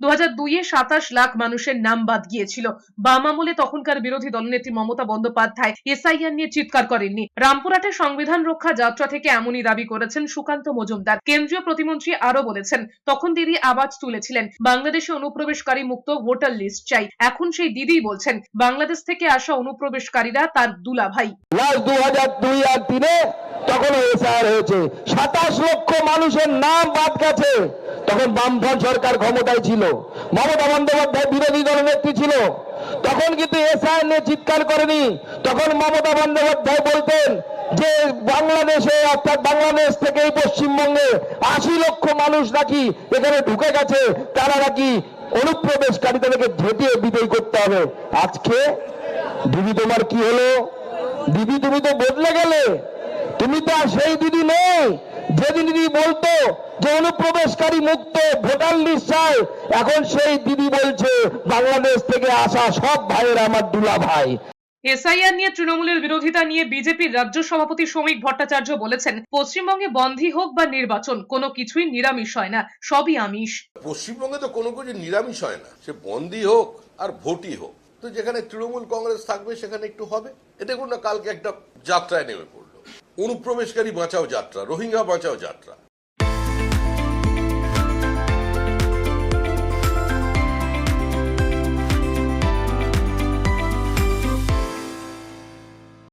দু হাজার লাখ মানুষের নাম বাদ গিয়েছিল। তখনকার বিরোধী দলনেত্রী মমতা বন্দ্যোপাধ্যায় এসআইআর নিয়ে চিৎকার করেননি। সংবিধান রক্ষা যাত্রা থেকে এমনই দাবি করেছেন সুকান্ত মজুমদার। কেন্দ্রীয় প্রতিমন্ত্রী আরও বলেছেন, তখন আওয়াজ তুলেছিলেন, বাংলাদেশে অনুপ্রবেশকারী মুক্ত ভোটার লিস্ট চাই। এখন সেই দিদি বলছেন, বাংলাদেশ থেকে আসা অনুপ্রবেশকারীরা তার দুলা ভাই দু হাজার দুই তখন হয়েছে। সাতাশ লক্ষ মানুষের নাম বাদ গেছে। তখন বামফ্রন্ট সরকার ক্ষমতায় ছিল। মমতা বন্দ্যোপাধ্যায় বিরোধী দলের নেত্রী ছিল। তখন কিন্তু এসআর নিয়ে চিৎকার করেনি। তখন মমতা বন্দ্যোপাধ্যায় বলতেন যে, বাংলাদেশে, অর্থাৎ বাংলাদেশ থেকে পশ্চিমবঙ্গে আশি লক্ষ মানুষ নাকি এখানে ঢুকে গেছে, তারা নাকি অনুপ্রবেশকারী তাদেরকে ঝেঁটিয়ে বিদায় করতে হবে। আজকে দিদি তোমার কি হলো? দিদি, তুমি তো বদলে গেলে। তুমি তো আর সেই দিদি নেই যেদিন দিদি বলতো যে অনুপ্রবেশকারী মুক্ত ভোটার লিস্ট চাই এখন সেই দিদি বলছে বাংলাদেশ থেকে আসা সব ভাইয়ের আমার দুলা ভাই। এসআইআর নিয়ে তৃণমূলের বিরোধিতা নিয়ে বিজেপির রাজ্য সভাপতি শ্রমিক ভট্টাচার্য বলেছেন পশ্চিমবঙ্গে বন্ধই হোক বা নির্বাচন কোনো কিছুই নিরামিষ হয় না সবই আমিষ। পশ্চিমবঙ্গে তো কোনো কিছু নিরামিষ হয় না সে বন্দি হোক আর ভোটই হোক। তো যেখানে তৃণমূল কংগ্রেস থাকবে সেখানে একটু হবে। এ দেখুন না কালকে একটা যাত্রায় নেমে পড়ল অনুপ্রবেশকারী বাঁচাও যাত্রা রোহিঙ্গা বাঁচাও যাত্রা।